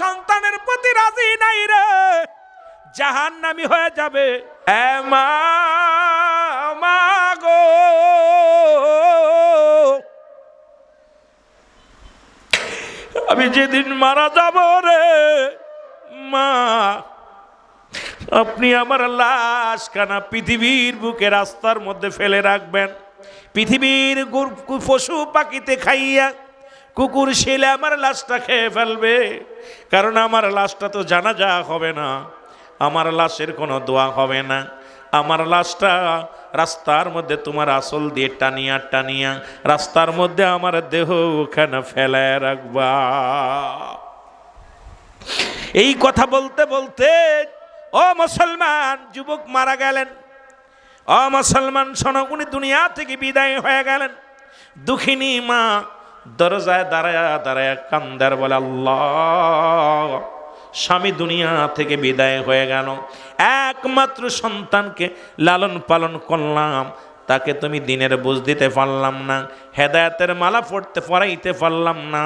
সন্তানের প্রতি রাজি নাই রে। জাহান নামি হয়ে যাবে। আমি যেদিন মারা যাব রে, মা, আপনি আমার লাশ কানা পৃথিবীর বুকে রাস্তার মধ্যে ফেলে রাখবেন। পৃথিবীর পশু পাখিতে খাইয়া কুকুর শিলে আমার লাশটা খেয়ে ফেলবে। কারণ আমার লাশটা তো জানাজা হবে না। আমার লাশের কোনো দোয়া হবে না। আমার লাশটা রাস্তার মধ্যে তোমার আসল দিয়ে টানিয়া টানিয়া রাস্তার মধ্যে আমার দেহ ওখানে ফেলে রাখবা। এই কথা বলতে বলতে, ও মুসলমান, যুবক মারা গেলেন। ও মুসলমান, শোনো, উনি দুনিয়া থেকে বিদায় হয়ে গেলেন। দুঃখিনী মা দরজায় দাঁড়ায় দাঁড়ায় কান্দার বলে, আল্লাহ, স্বামী দুনিয়া থেকে বিদায় হয়ে গেল। একমাত্র সন্তানকে লালন পালন করলাম। তাকে তুমি দিনের বুঝ দিতে পারলাম না, হেদায়েতের মালা পড়তে পড়াইতে পারলাম না।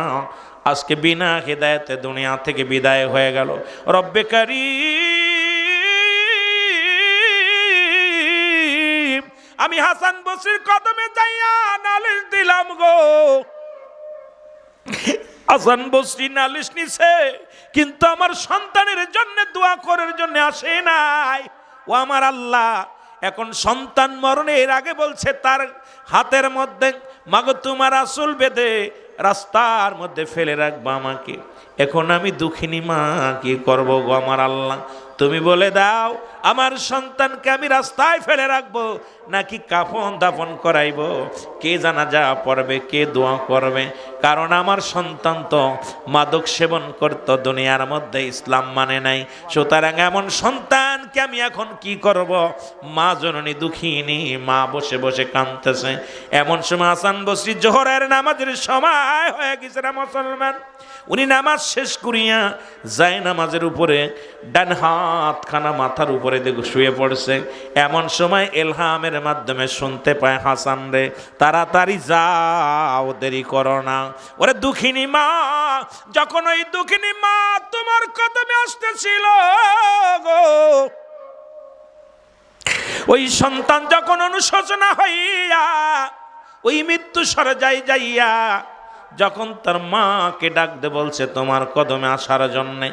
আজকে বিনা হেদায়েতে দুনিয়া থেকে বিদায় হয়ে গেল। রব্বে কারিম, আমি হাসান বসির কদমে যাইয়া নালিশ দিলাম গো। হাসান বসরি নালিশ নিছে, কিন্তু আমার সন্তানের জন্য দোয়া করার জন্য আসে নাই। ও আমার আল্লাহ, এখন সন্তান মরণের আগে বলছে, তার হাতের মধ্যে, মাগো, তোমার আসল বেঁধে রাস্তার মধ্যে ফেলে রাখব আমাকে। এখন আমি দুঃখিনী মা, কি করব গো আমার আল্লাহ? তুমি বলে দাও আমার সন্তানকে আমি রাস্তায় ফেলে রাখব, নাকি কাফন দাফন করাইবো? কে জানা যা পড়বে, কে দোয়া করবে? কারণ আমার সন্তান তো মাদক সেবন করতো, দুনিয়ার মধ্যে ইসলাম মানে নাই। সুতরাং এমন সন্তানকে আমি এখন কি করব? মা জননী দুঃখিনী, মা বসে বসে কাঁদতেছে। এমন সময় আসান বসি জোহরের নামাজের সময় হয়ে গেছে না মুসলমান? উনি নামাজ শেষ করিয়া যায় নামাজের উপরে, ডান হাতখানা মাথার উপরে দেখে শুয়ে পড়ছে। এমন সময় এলহামের মাধ্যমে শুনতে পায় হাসান রে, তাড়াতাড়ি যাও, দেরি করো না। ওরে দুঃখিনী মা, যখন ওই দুঃখিনী মা তোমার কদমে আসতেছিল গো, ওই সন্তান যখন অনুশোচনা হইয়া, ওই মৃত্যু সরে যাই যাইয়া, যখন তার মাকে ডাকতে বলছে তোমার কদমে আসার জন্যে,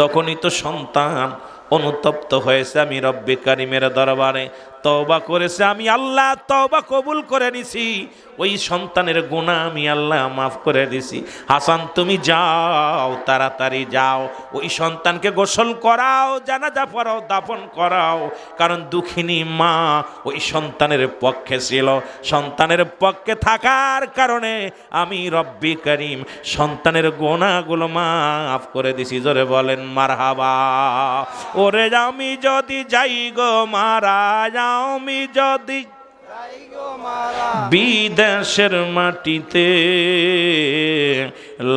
তখনই তো সন্তান অনুতপ্ত হয়েছে আমি রব্বে কারিমের দরবারে। তওবা করেছে, আমি আল্লাহ তওবা কবুল করে নিছি। ওই সন্তানের গুণা আমি আল্লাহ মাফ করে দিছি। হাসান, তুমি যাও, তাড়াতাড়ি যাও। ওই সন্তানকে গোসল করাও, জানাজা পড়াও, দাফন করাও। কারণ দুঃখিনী মা ওই সন্তানের পক্ষে ছিল। সন্তানের পক্ষে থাকার কারণে আমি রব্বি করিম সন্তানের গোনাগুলো মাফ করে দিছি। জোরে বলেন, মারহাবা। ওরে আমি যদি যাই গো মারা আমি যদি বিদেশের মাটিতে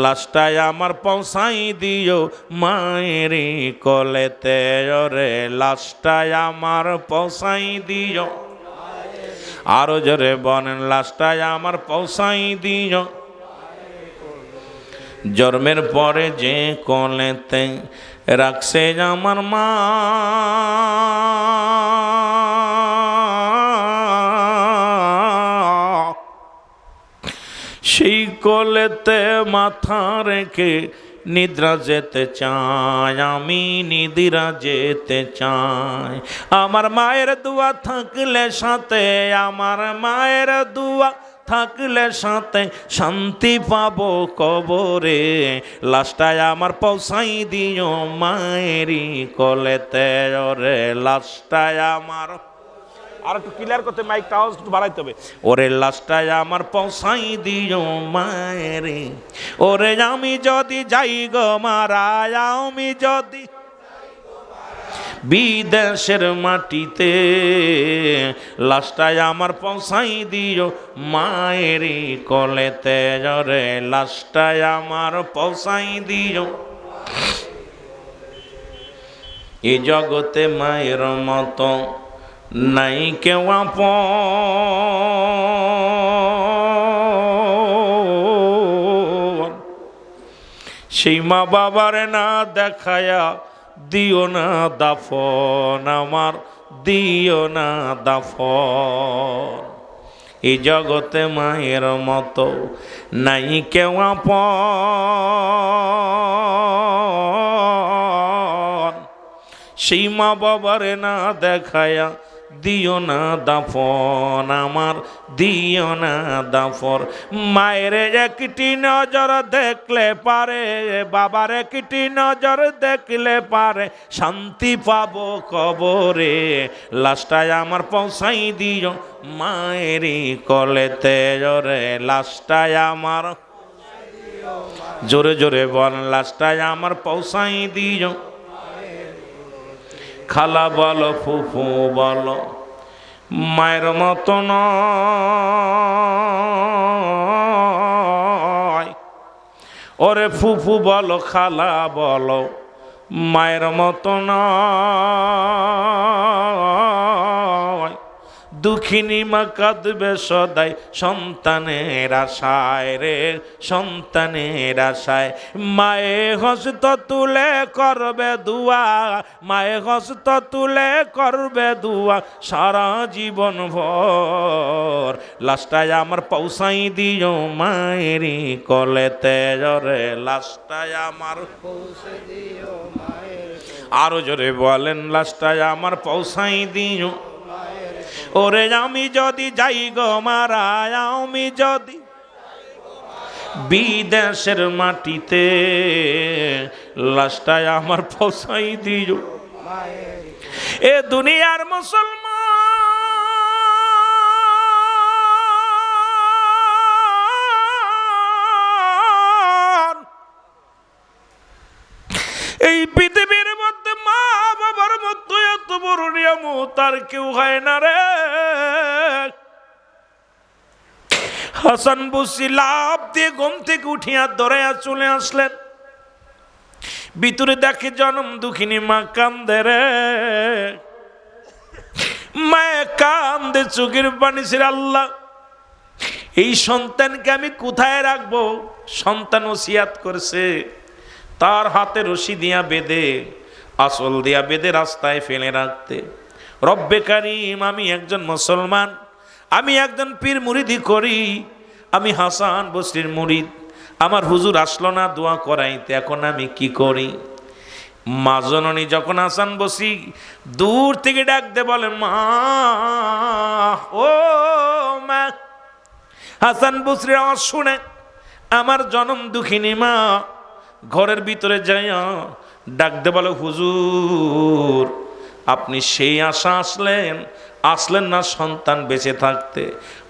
লাস্টায় আমার পৌঁছাই দিও মায়ের কলেতে, ওরে লাস্টায় আমার পৌঁছাই দিও। আরও জোরে বলেন লাস্টায় আমার পৌঁছাই দিও। জন্মের পরে যে কলেতে রাখছে আমার মা কলেতে মাথা রেখে নিদ্রা যেতে চাই, আমি নিদিরা যেতে চাই। আমার মায়ের দুয়া থাকলে সাথে, আমার মায়ের দুয়া থাকলে সাথে শান্তি পাবো কবরে। লাস্টায় আমার পৌঁছাই দিও মায়েরই কলেতে, ওরে লাস্টায় আমার আর একটু ক্লিয়ার করতে মাইকটা আওয়াজ একটু বাড়াইতে হবে। ওরে লাস্টায় আমার পৌঁছাই দিও মায়েরে। ওরে আমি যদি যাই গো মারা, আমি যদি বিদেশের মাটিতে লাস্টায় আমার পৌঁছাই দিও মায়ের কলেতে। জরে লাস্টায় আমার পৌঁছাই দিও। এ জগতে মায়ের মতো নাই কেউ আপন। সেই মা বাবারে না দেখায়া দিও না দাফন, আমার দিও না দাফন। এই জগতে মায়ের মতো নাই কেউ আপন। সেই মা বাবারে না দেখায়া দিও না দাফন, আমার দিও না দাফর মায়ের একটি নজর দেখলে পারে, বাবার একটি নজর দেখলে পারে। শান্তি পাবো কবরে লাস্টায় আমার পৌঁছাই দিও মায়েরই কলেতে। জরে লাস্টায় আমার, জোরে জোরে বল লাস্টায় আমার পৌঁছাই দিও খালা বলো ফুফু বলো মায়ের মতো ওরে ফুফু বলো খালা বলো মায়ের মতো নয় দুঃখিনী মা কাঁদবে সদাই। সন্তানের আশায় রে, সন্তানের আশায়। মায়ে হস্ত তুলে করবে দুয়া, মায়ে হস্ত তুলে করবে দুয়া। সারা জীবন ভর লাস্টায় আমার পৌঁছাই দিও মায়েরই কলেতে। জরে লাস্টায় আমার পৌঁছে দিও মায়ের আরও জোরে বলেন লাস্টায় আমার পৌঁছাই দিও। ওরে আমি যদি যাই গো মারা, আমি যদি বিদেশের মাটিতে লাস্টায় আমার ফসাই দিও। এ দুনিয়ার মুসলমান, এই পৃথিবীর মধ্যে মা বাবার মধ্যে এত বড় নিয়ামত আর কেউ হয় না রে। হাসান বসি লাভ দিয়ে ঘুম থেকে উঠিয়া দৌড়াইয়া চলে আসলেন। ভিতরে দেখে জনম দুঃখিনী মা কান্দে রে। মায়ে কান্দে চোখের পানি ছিল আল্লাহ, এই সন্তানকে আমি কোথায় রাখব? সন্তান ওসিয়াত করছে, তার হাতে রশি দিয়া বেঁধে আসল দিয়া বেঁধে রাস্তায় ফেলে রাখতে। রব্বে কারিম, আমি একজন মুসলমান, আমি একজন পীর মুরিদি করি আমি হাসান বসরির মুরিদ। আমার হুজুর আসলো না দোয়া করাইতে, এখন আমি কি করি? মা জননী যখন হাসান বসি দূর থেকে ডাক দে বলে, মা, ও মা। হাসান বসরির আওয়াজ শুনে, আমার জনম দুঃখিনী মা, ঘরের ভিতরে যাইয়া ডাকতে বলে, হুজুর, আপনি সেই আশা আসলেন আসলেন না সন্তান বেঁচে থাকতে।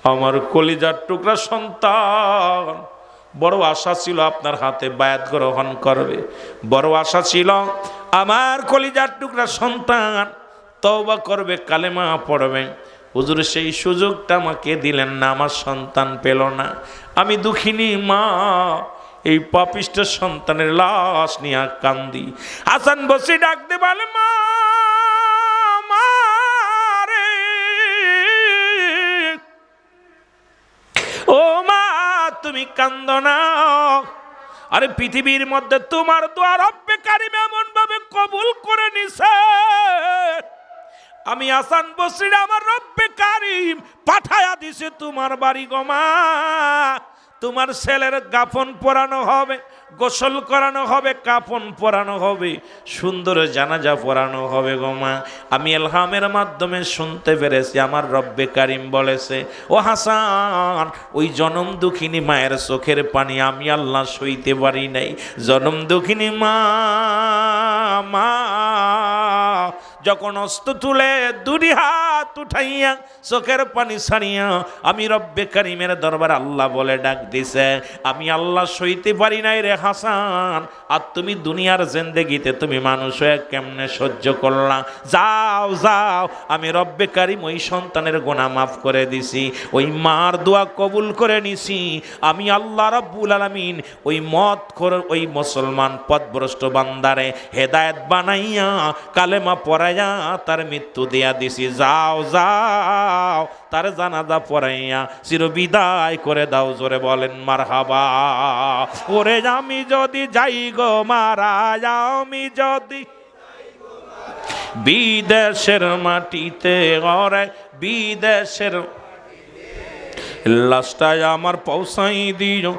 আমার কলিজার টুকরা সন্তান। বড় আশা ছিল আপনার হাতে বায়াত গ্রহণ করবে। বড় আশা ছিল আমার কলিজার টুকরা সন্তান তওবা করবে, কালেমা পড়বে। হুজুর, সেই সুযোগটা আমাকে দিলেন না, আমার সন্তান পেল না। আমি দুঃখিনী মা, এই পাপিষ্ট সন্তানের লাশ নিয়ে কান্দি। হাসান বসে ডাকতে মা মা কান্দ না আরে পৃথিবীর মধ্যে তোমার দোয়ার রব্বে কারিম এমন ভাবে কবুল করে নিছে। আমি আসান বসির আমার রব্বে কারিম পাঠায়া দিছে তোমার বাড়ি গমা তোমার ছেলের গাফন পরানো হবে। গোসল করানো হবে, কাফন পরানো হবে, সুন্দর জানাজা পরানো হবে গোমা আমি এলহামের মাধ্যমে শুনতে পেরেছি, আমার রব্বে কারিম বলেছে, ও হাসান, ওই জনম দুঃখিনী মায়ের চোখের পানি আমি আল্লাহ সইতে পারি নাই। জনম দুঃখিনী মা মা যখন অস্ত তুলে দুটি হাত উঠাইয়া চোখের পানি ছাড়িয়া আমি রব্বে কারিমের দরবার আল্লাহ বলে ডাক দিছে, আমি আল্লাহ সইতে পারি নাই রে হাসান। আর তুমি দুনিয়ার জেন্দেগিতে তুমি মানুষ হয়ে কেমনে সহ্য করলা? যাও যাও, আমি রব্বে কারিম ওই সন্তানের গোনা মাফ করে দিছি, ওই মার দোয়া কবুল করে নিছি। আমি আল্লাহ রব্বুল আলামিন ওই মত করে ওই মুসলমান পথভ্রষ্ট বান্দারে হেদায়েত বানাইয়া কালেমা পড়াই পড়াইয়া তার মৃত্যু দিয়া দিছি। যাও যাও, তার জানাজা পড়াইয়া চির বিদায় করে দাও, জোরে বলেন মার হাবা ওরে আমি যদি যাই গো মারা আমি যদি বিদেশের মাটিতে ঘরে বিদেশের লাস্টায় আমার পৌঁছাই দিও,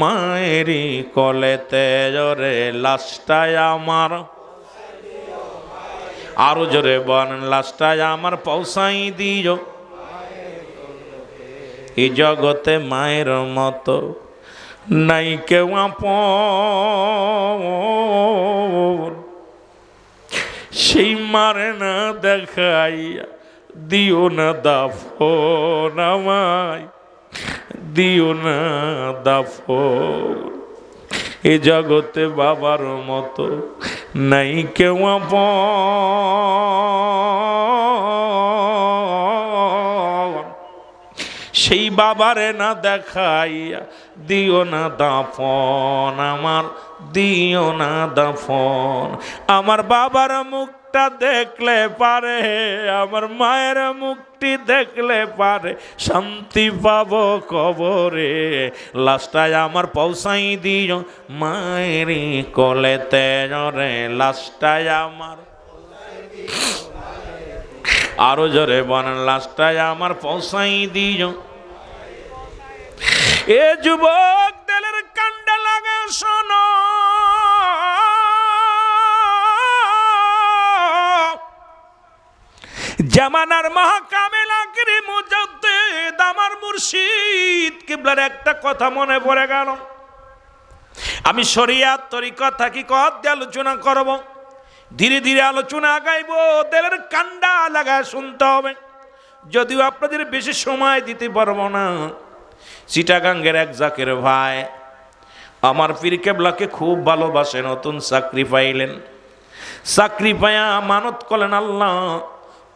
মায়েরি কলেতে জোরে লাস্টায় আমার আরও জোরে বন লাস্টায় আমার পৌঁছাই দিও। এই জগতে মায়ের মতো নাই কেউ সেই মারে না দেখাইয়া দিও না দাফন আমায়, দিও না দাফন। এ জগতে বাবার মতো নাই কেউ সেই বাবারে না দেখাইয়া দিও না দাফন, আমার দিও না দাফন। আমার বাবার মুখটা দেখলে পারে, আমার মায়ের মুখটি দেখলে পারে, শান্তি পাবো কবরে। লাস্টায় আমার পৌঁছাই দিও মায়েরই কলেতে রে লাস্টায় আমার আরও জোরে বন লাস্টায় আমার পৌঁছাই দিও। এ যুবক দেলের কান্ডা লাগে শোনো। জামানার মহাকামেল আকিরি মুজাদ্দিদ আমার মুর্শিদ। কিবলার একটা কথা মনে পড়ে গেল। আমি শরিয়াত তরিকত থাকি কত দিয়ে আলোচনা করব। ধীরে ধীরে আলোচনা আগাইব দেলের কান্ডা লাগায় শুনতে হবে। যদিও আপনাদের বেশি সময় দিতে পারব না। চিটাগাঙ্গের এক জাকের ভাই আমার পীর কেবলাকে খুব ভালোবাসে, নতুন চাকরি পাইলেন। চাকরি পায়া মানত করলেন আল্লাহ।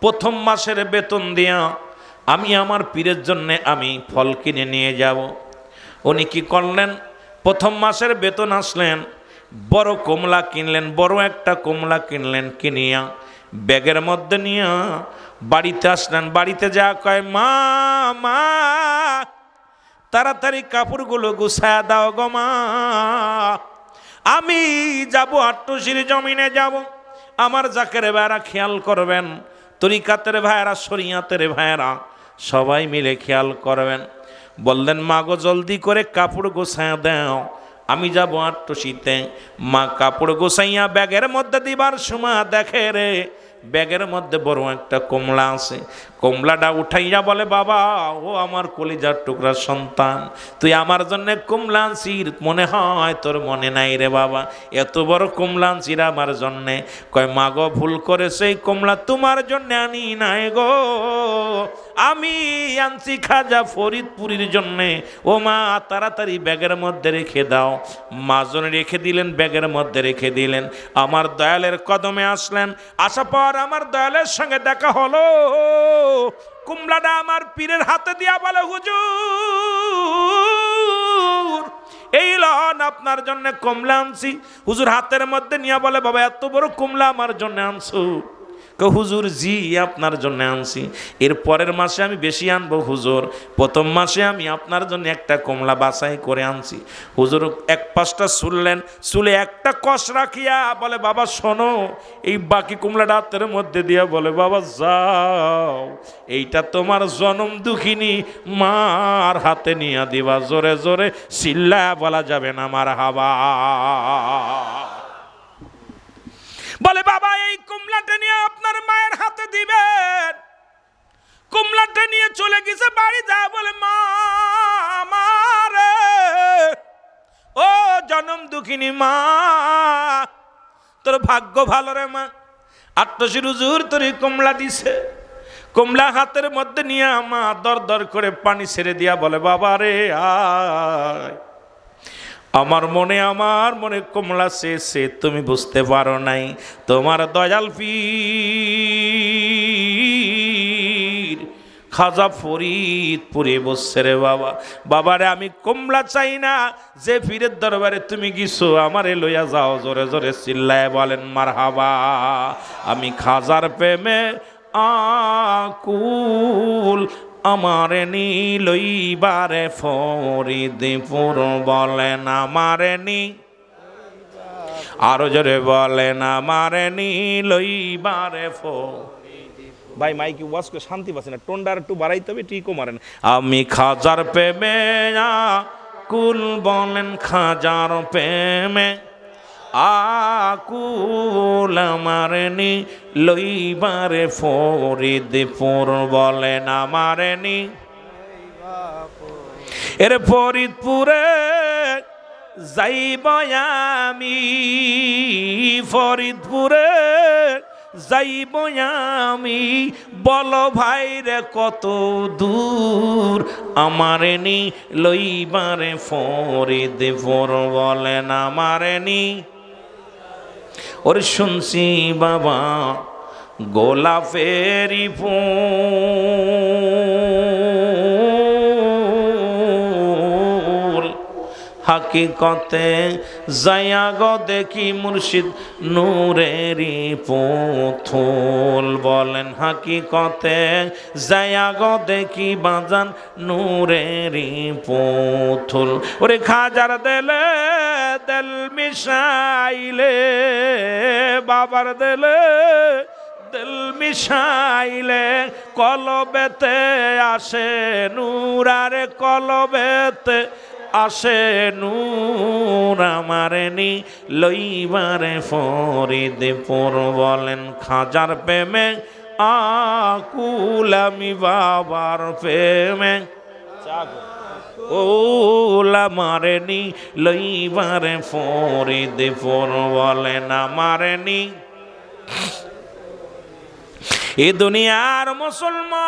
প্রথম মাসের বেতন দিয়া আমি আমার পীরের জন্যে আমি ফল কিনে নিয়ে যাব। উনি কি করলেন? প্রথম মাসের বেতন আসলেন, বড় কমলা কিনলেন, বড় একটা কমলা কিনলেন, কিনিয়া ব্যাগের মধ্যে নিয়ে বাড়িতে আসলেন। বাড়িতে যা কয়, মা মা, তাড়াতাড়ি কাপড়গুলো গুছায় দাও গো মা। আমি যাব আট্টুসির জমিনে যাব। আমার জাকের ভাইয়েরা খেয়াল করবেন তরিকাতের ভাইয়েরা শরিয়াতের ভাইয়েরা, সবাই মিলে খেয়াল করবেন। বললেন, মা গো, জলদি করে কাপড় গোছায় দেও। আমি যাব যাব শীতে মা, কাপড় গোসাইয়া ব্যাগের মধ্যে দিবার সময় দেখে রে। ব্যাগের মধ্যে বড় একটা কমলা আছে। কমলাটা উঠাইয়া বলে, বাবা, ও আমার কলিজার টুকরা সন্তান, তুই আমার জন্য কমলা আনছির মনে হয় তোর মনে নাই রে বাবা। এত বড় কমলা আনছির আমার জন্যে। কয় মা গো ভুল করে সেই কমলা তোমার জন্য আনি নাই গো। আমি আনছি খাজা ফরিদপুরীর জন্যে। ও মা, তাড়াতাড়ি ব্যাগের মধ্যে রেখে দাও। মাজন রেখে দিলেন, ব্যাগের মধ্যে রেখে দিলেন। আমার দয়ালের কদমে আসলেন। আসা পর আমার দয়ালের সঙ্গে দেখা হলো। কুমলাটা আমার পীরের হাতে দিয়া বলে, হুজুর, এই লন আপনার জন্য কমলা আনছি। হুজুর হাতের মধ্যে নিয়ে বলে, বাবা, এত বড় কমলা আমার জন্য আনছো। কে, হুজুর জি আপনার জন্য আনছি। এর পরের মাসে আমি বেশি আনব, হুজুর। প্রথম মাসে আমি আপনার জন্য একটা কমলা বাছাই করে আনছি। হুজুর, এক পাশটা শুনলেন শুলে একটা কষ রাখিয়া বলে, বাবা, শোনো, এই বাকি কমলাটা হাতের মধ্যে দিয়া বলে, বাবা, যাও, এইটা তোমার জনম দুঃখিনী, মার হাতে নিয়ে দিবা। জোরে জোরে চিল্লা বলা যাবে না আমার হাবা। কুমলাটা নিয়ে আপনার মায়ের হাতে দিবেন। কুমলাটা নিয়ে চলে গেছে বাড়ি যা বলে, মা ও জনম দুঃখিনী মা, তোর ভাগ্য ভালো রে মা। আত্মশির হুজুর তোর কমলা দিছে। কমলা হাতের মধ্যে নিয়ে মা দর দর করে পানি ছেড়ে দিয়া বলে, বাবা রে, আয়। আমার মনে আমার মনে কমলা সে সে তুমি বুঝতে পারো নাই। তোমার দয়াল পীর, খাজা ফরিদপুরে বসছে রে বাবা। বাবারে, আমি কমলা চাই না যে ফিরের দরবারে তুমি গিয়েছো আমারে লইয়া যাও, জোরে জোরে চিল্লায় বলেন মার হাবা আমি খাজার প্রেমে আকুল আমারে নীলইবারে ফরিদপুর বলেন আমারে নী। আরও জোরে বলেন আমারে নীলইবারে ফো ভাই মাইকি ওয়াজ করে শান্তি পাচ্ছে না। টোনটা আর একটু বাড়াইতে হবে ঠিকও মারেন আমি খাজার প্রেমে কুল বলেন খাজার প্রেমে। আকুল আমারে নি, লইবারে ফরিদপুর বলেন আমারে নি। এর ফরিদপুরে যাইব আমি ফরিদপুরে যাইব আমি। বল ভাই রে, কত দূর আমারে নি, লইবারে ফরিদপুর আমারে নি। ওরে শুনছি বাবা গোলাপেরি ফুল। হাকিকতে গো দেখি মুর্শিদ নূরেরি পুথুল বলেন, হাকিকতে জায়া গো দেখি বাজান নূরেরি পুথুল ওরে খাজার দেলে দেল মিশাইলে, বাবার দেলে দিল মিশাইলে, কলবেতে আসে নূরারে কলবেতে আসে নূর আমারে নি লইবারে ফরিদপুর বলেন, খাজার প্রেমে আকুল আমি বাবার প্রেমে। ওলা মারেনি লইবারে ফরিদপুর বলেন আমারেনি এ দুনিয়ার মুসলমান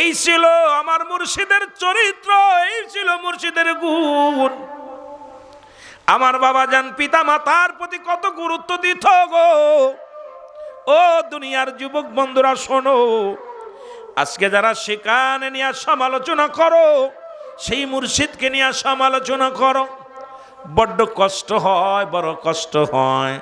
এই ছিল আমার মুর্শিদের চরিত্র, এই ছিল মুর্শিদের গুণ। আমার বাবা যান পিতা মাতার প্রতি কত গুরুত্ব দিত গো। ও দুনিয়ার যুবক বন্ধুরা, শোনো, আজকে যারা সেখানে নিয়ে সমালোচনা করো, সেই মুর্শিদকে নিয়ে সমালোচনা করো। বড্ড কষ্ট হয়, বড় কষ্ট হয়।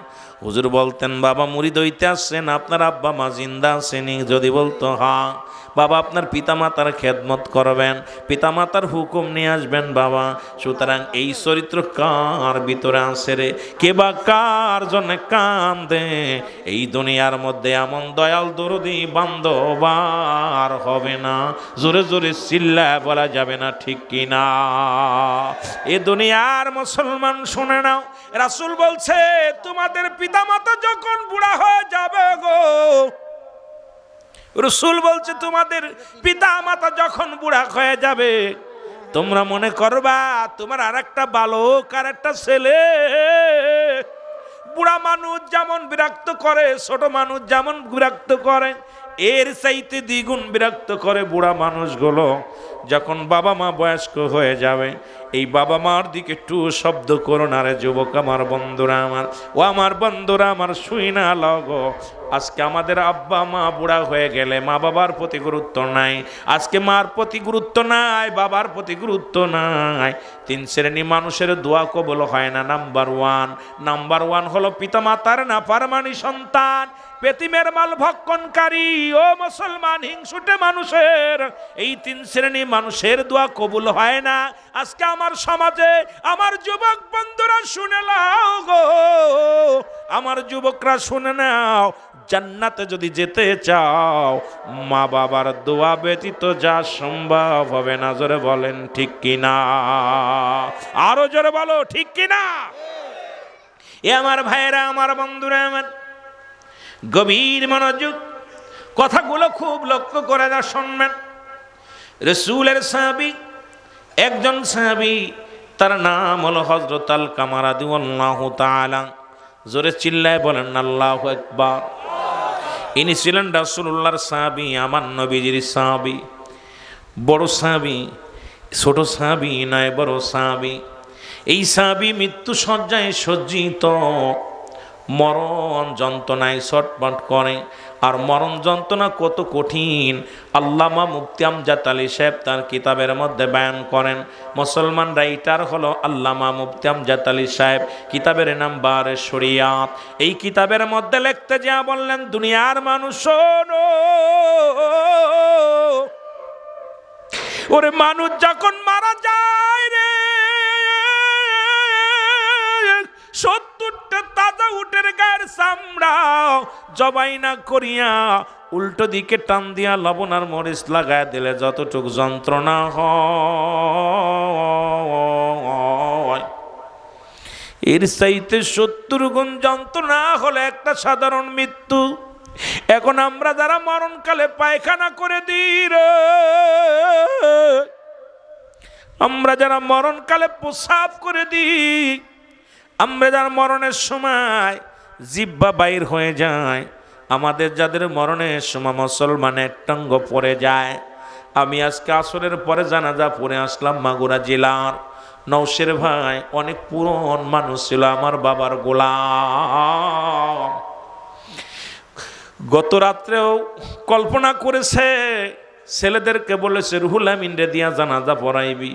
হুজুর বলতেন, বাবা, মুড়ি দইতে আসছেন, আপনার আব্বা মা জিন্দা আসেনি। যদি বলতো হ্যাঁ। বাবা, আপনার পিতামাতার খেদমত করবেন, পিতামাতার হুকুম নিয়ে আসবেন বাবা। সুতরাং এই চরিত্র কার ভিতরে আসে রে? কে বা কার জন্য কান্দে? এই দুনিয়ার মধ্যে এমন দয়াল, দরদি, বান্ধব আর হবে না। জোরে জোরে চিল্লা বলা যাবে না, ঠিক কিনা? এ দুনিয়ার মুসলমান, শুনে নাও। রাসুল বলছে, তোমাদের পিতামাতা যখন বুড়া হয়ে যাবে গো রসুল বলছে, তোমাদের পিতা মাতা যখন বুড়া হয়ে যাবে, তোমরা মনে করবা, তোমার আর একটা বালক আর একটা ছেলে। বুড়া মানুষ যেমন বিরক্ত করে, ছোট মানুষ যেমন বিরক্ত করে, এর চাইতে দ্বিগুণ বিরক্ত করে বুড়া মানুষগুলো যখন বাবা মা বয়স্ক হয়ে যাবে। এই বাবা মার দিকে একটু শব্দ করো না রে যুবক আমার বন্ধুরা আমার, ও আমার বন্ধুরা আমার, শুই না, লগো। আজকে আমাদের আব্বা, মা বুড়া হয়ে গেলে মা বাবার প্রতি গুরুত্ব নাই। আজকে মার প্রতি গুরুত্ব নাই, বাবার প্রতি গুরুত্ব নাই। তিন শ্রেণি মানুষের দোয়া কবল হয় না, নাম্বার ওয়ান। নাম্বার ওয়ান হলো পিতামাতার না পারমানি সন্তান পেতিমের মাল ভক্ষণকারী। ও মুসলমান, হিংসুটে মানুষের, এই তিন শ্রেণি মানুষের দোয়া কবুল হয় না। আজকে আমার সমাজে, আমার যুবক বন্ধুরা শুনে নাও গো। আমার যুবকরা শুনে নাও, জান্নাতে যদি যেতে চাও, মা বাবার দোয়া ব্যতীত যা সম্ভব হবে না, জোরে বলেন ঠিক কিনা? আরও জোরে বলো, ঠিক কিনা? এ আমার ভাইয়েরা, আমার বন্ধুরা, আমার গভীর মনোযোগ, কথাগুলো খুব লক্ষ্য করে যা শুনবেন। রসুলের সাহাবি, একজন সাহাবি, তার নাম হলো হজরত আল কামারাদি আল্লাহ তাআলা। জোরে চিল্লায় বলেন, আল্লাহ একবার ইনি ছিলেন রাসুল্লাহর সাহাবি, আমার নবীজির সাহাবি। বড় সাহাবি, ছোট সাহাবি নয় বড় সাহাবি। এই সাবি মৃত্যু সজ্জায় সজ্জিত, মরণ যন্ত্রণায় ছটপট করে। আর মরণ যন্ত্রণা কত কঠিন আল্লামা মুফতি আমজাদ আলী সাহেব তার কিতাবের মধ্যে বয়ান করেন মুসলমান রাইটার হলো আল্লামা মুফতি আমজাদ আলী সাহেব, কিতাবের নাম বারে শরিয়াত এই কিতাবের মধ্যে লিখতে যা বললেন, দুনিয়ার মানুষ। ওরে মানুষ যখন মারা যায় রে সত্তরটা তাজা উটের গায়ের চামড়া জবাই না করিয়া উল্টো দিকে টান দিয়া লবণ আর মরিচ লাগায় দিলে যতটুক যন্ত্রণা হয়। এর চাইতে সত্তর গুণ যন্ত্রণা হলে একটা সাধারণ মৃত্যু। এখন আমরা যারা মরণকালে পায়খানা করে দিই আমরা যারা মরণকালে প্রসাব করে দিই আমরা যারা মরণের সময় জিব্বা বাইর হয়ে যায়, আমাদের যাদের মরণের সময় মুসলমানের টঙ্গ পড়ে যায়। আমি আজকে আসরের পরে জানাজা পড়ে আসলাম মাগুরা জেলার। নৌশের ভাই অনেক পুরন মানুষ ছিল, আমার বাবার গোলাম। গত রাত্রেও কল্পনা করেছে, ছেলেদেরকে বলেছে, রুহুল আমিন রে দিয়া জানাজা পড়াইবি।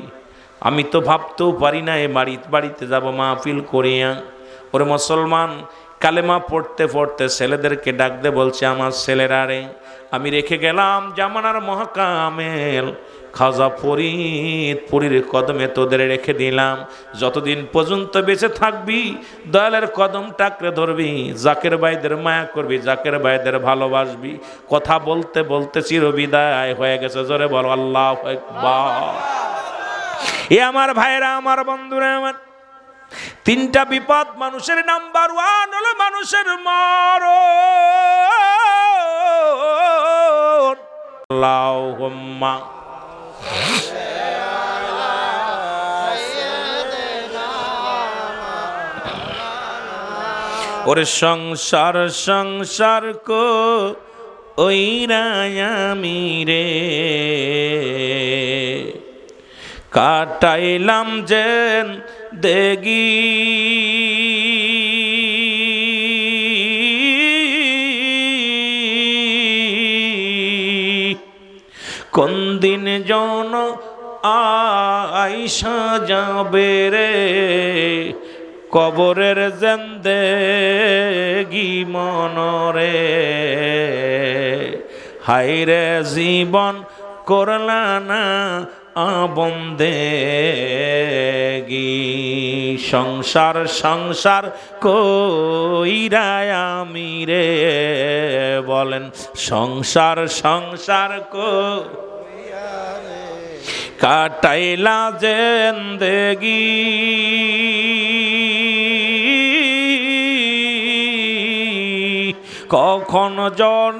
আমি তো ভাবতেও পারি না এ বাড়ি, বাড়িতে যাব মাহফিল করিয়া। ওরে মুসলমান, কালেমা পড়তে পড়তে ছেলেদেরকে ডাকতে বলছে, আমার ছেলেরা রে, আমি রেখে গেলাম জামানার মহাকামেল। খাজা ফরিদ পুরীর কদমে তোদের রেখে দিলাম। যতদিন পর্যন্ত বেঁচে থাকবি, দয়ালের কদম টাকরে ধরবি, জাকের ভাইদের মায়া করবি, জাকের ভাইদের ভালোবাসবি। কথা বলতে বলতে চিরবিদায় হয়ে গেছে। জোরে বলো, আল্লাহ একবার এ আমার ভাইরা আমার বন্ধুরা, আমার তিনটা বিপদ মানুষের নাম্বার ওয়ান হলো মানুষের মর ওরে সংসার সংসার কো ওই রায়ামি রে। কাটাইলাম যেন দেগি। কোন দিন জন আইসা যাবে রে, কবরের জেন্দে গি মনরে। হাইরে জীবন করলা না বন্দেগি। সংসার সংসার কইরায় আমি রে বলেন, সংসার সংসার কো কাটাইলা জেন্দেগি। কখন জন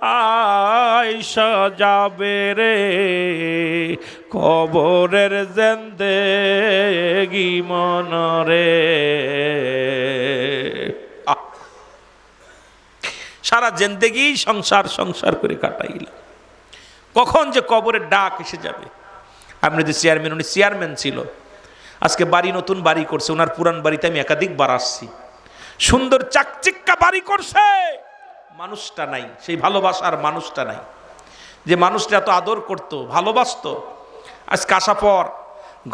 আইসা যাবে রে? কবরের জেন্দেগি মনরে! সারা জেন্দেগি সংসার সংসার করে কাটাইলাম। কখন যে কবরের ডাক এসে যাবে? আপনি যে চেয়ারম্যান, উনি চেয়ারম্যান ছিল। আজকে বাড়ি, নতুন বাড়ি করছে। ওনার পুরান বাড়িতে আমি একাধিকবার আসছি। সুন্দর চাকচিক্কা বাড়ি করছে। মানুষটা নাই। সেই ভালোবাসার মানুষটা নাই। যে মানুষটা এত আদর করতো, ভালোবাসতো আজকে আসা পর,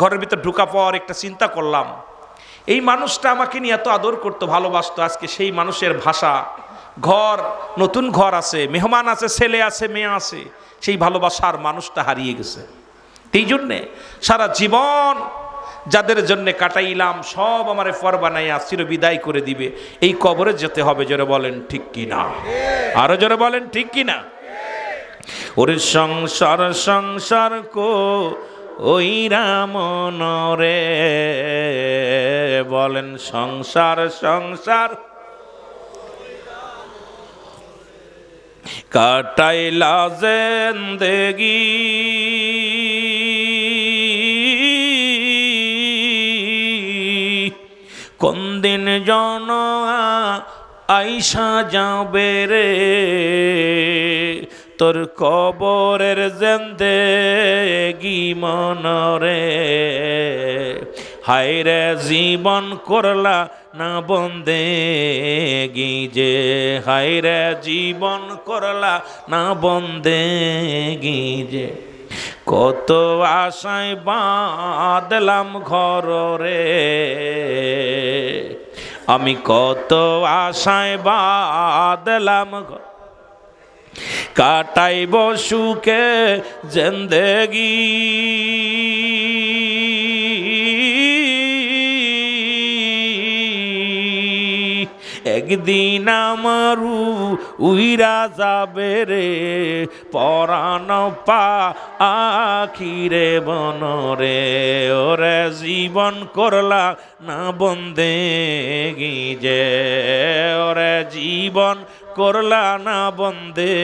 ঘরের ভিতর ঢুকা পর একটা চিন্তা করলাম, এই মানুষটা আমাকে নিয়ে এত আদর করতো, ভালোবাসতো, আজকে সেই মানুষের ভাষা, ঘর, নতুন ঘর আছে, মেহমান আছে, ছেলে আছে, মেয়ে আছে, সেই ভালোবাসার মানুষটা হারিয়ে গেছে। এই জন্যে সারা জীবন যাদের জন্য কাটাইলাম, সব আমারে ফর বানাইয়া চির বিদায় করে দিবে। এই কবরে যেতে হবে, জোরে বলেন ঠিক কি না আরও জোরে বলেন ঠিক কি না ওরে সংসার সংসার কো, ওই রামন রে। বলেন সংসার সংসার। কাটাইলা জেন্দেগি। কোন দিন জন আইসা যাবে রে? তোর কবরের জেন্দে মনরে। হায় রে, জীবন করলা না বন্দে যে। হায় রে, জীবন করলা না বন্দে যে। কত আশায় বাঁধলাম ঘর রে আমি কত আশায় বাঁধলাম ঘর কাটাইব সুখে জেন্দেগি। একদিন আমারু উইরা যাবে রে, পরাণ পা আখিরে বনরে ওরে জীবন করলা না বন্দে যে ওরে জীবন করলা না বন্দে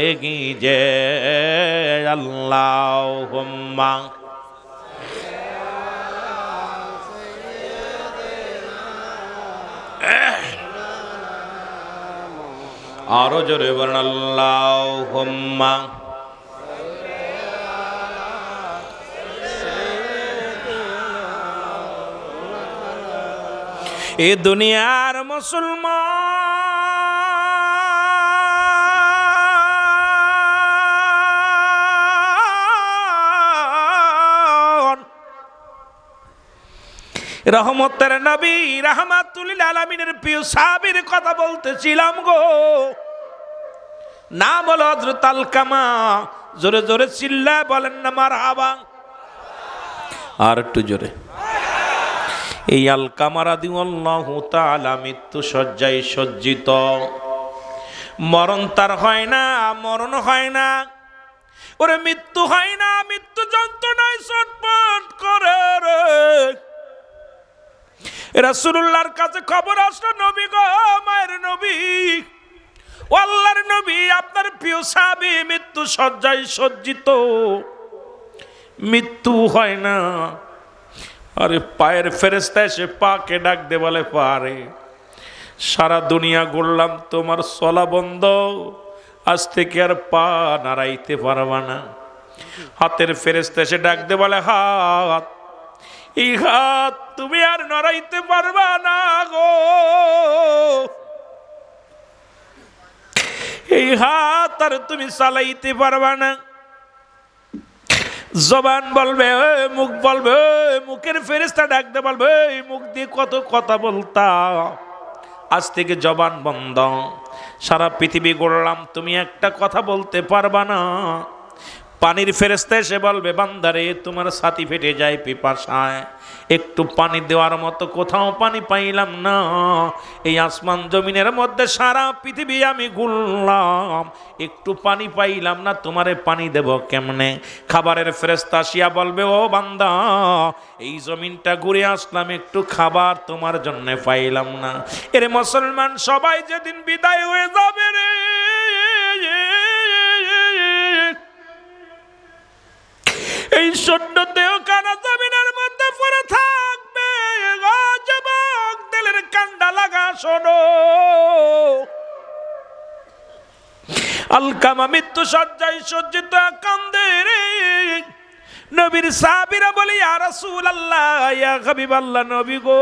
এগি যে আল্লাহ হুম্মা আরও জোরে বলেন এ দুনিয়ার মুসলমান। রহমতের নবী, রহমাতুল আলমিনের প্রিয় সাবির কথা বলতেছিলাম গো। না বলো হজরত আলকামা। জোরে জোরে চিল্লায় বলেন না মার হাবা আর একটু জোরে। এই আলকামারা দিউল্লাহ তাআলা মৃত্যু সজ্জায় সজ্জিত। মরণ তার হয় না, মরণ হয় না। ওরে মৃত্যু হয় না, মৃত্যু যন্ত্রণায় ছটপট করে রে। রাসূলুল্লাহর কাছে খবর আসলো, নবী গো, মায়ের নবী। আল্লাহর নবী, আপনার প্রিয় সাবি মৃত্যু সজ্জায় সজ্জিত। মৃত্যু হয় না। আরে পায়ের ফেরেস্তা এসে পাকে ডাক দে বলে, পারে, সারা দুনিয়া ঘুরলাম তোমার চলা বন্ধ। আজ থেকে আর পা নাড়াইতে পারবা না। হাতের ফেরেস্তা এসে ডাক দে বলে, হাত, এই হাত তুমি আর নড়াইতে পারবা না গো। এই হাত আর তুমি চালাইতে পারবা না। জবান বলবে মুখ বলবে, মুখের ফেরেস্তা ডাকতে বলবে মুখ দিয়ে কত কথা বলতা। আজ থেকে জবান বন্ধ। সারা পৃথিবী গড়লাম, তুমি একটা কথা বলতে পারবা না। পানির ফেরেস্তা এসে বলবে, বান্দারে, তোমার ছাতি ফেটে যায় পিপাসায়। একটু পানি দেওয়ার মতো কোথাও পানি পাইলাম না। এই আসমান জমিনের মধ্যে সারা পৃথিবী আমি ঘুরলাম। একটু পানি পাইলাম না, তোমারে পানি দেব কেমনে? খাবারের ফেরেস্তা আসিয়া বলবে, ও বান্দা, এই জমিনটা ঘুরে আসলাম, একটু খাবার তোমার জন্য পাইলাম না। এরে মুসলমান সবাই যেদিন বিদায় হয়ে যাবে রে সৈন্য দেহ কানা জমিনের মধ্যে পড়ে থাকবে। যুবক, দিলের কান্ডা লাগা শোনো। আলকামা মৃত্যু সজ্জায় সজ্জিত কান্দে রে নবীর সাবিরা বলি আর রাসূল আল্লাহ ইয়া হাবিব আল্লাহ নবী গো।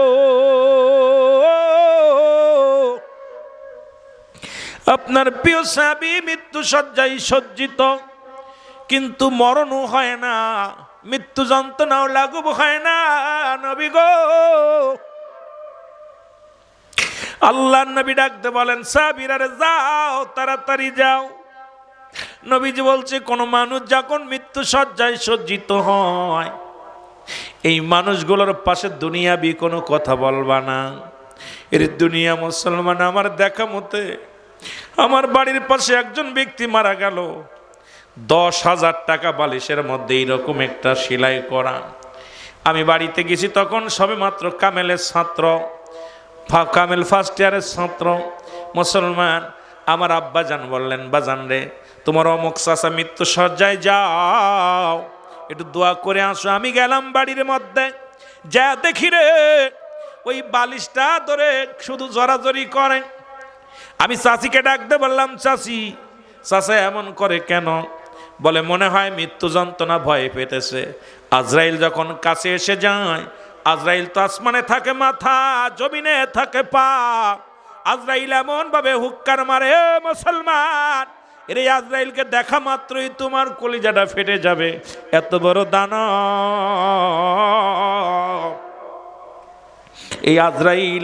আপনার প্রিয় সাবি মৃত্যু সজ্জায় সজ্জিত। কিন্তু মরণও হয় না, মৃত্যু যন্ত্রণাও লাগুব হয় না, নবী গো। আল্লাহ নবী ডাকতে বলেন, সাবিরারে যাও, তাড়াতাড়ি যাও। নবীজি বলছে, কোন মানুষ যখন মৃত্যু সজ্জায় সজ্জিত হয়, এই মানুষগুলোর পাশে দুনিয়াবি কোনো কথা বলবা না। এর দুনিয়া মুসলমান, আমার দেখা মতে আমার বাড়ির পাশে একজন ব্যক্তি মারা গেল। দশ হাজার টাকা বালিশের মধ্যে এইরকম একটা সেলাই করা। আমি বাড়িতে গেছি তখন সবে মাত্র কামেলের ছাত্র কামেল ফার্স্ট ইয়ারের ছাত্র। মুসলমান, আমার আব্বা জান বললেন, বাজান রে, তোমার অমুক চাষা মৃত্যু সজ্জায় যাও। একটু দোয়া করে আসো, আমি গেলাম বাড়ির মধ্যে। যা দেখি রে, ওই বালিশটা ধরে শুধু জড়াজড়ি করে। আমি চাষিকে ডাকতে বললাম চাষি চাষা এমন করে কেন? বলে, মনে হয় মৃত্যু যন্ত্রণা ভয় পেতেছে আজরাইল যখন কাছে এসে যায়, আজরাইল তো আসমানে থাকে মাথা, জমিনে থাকে পা। আজরাইল এমন ভাবে হুক্কার মারে মুসলমান, এর আজরাইলকে দেখা মাত্রই তোমার কলিজাটা ফেটে যাবে। এত বড় দানব। এই আজরাইল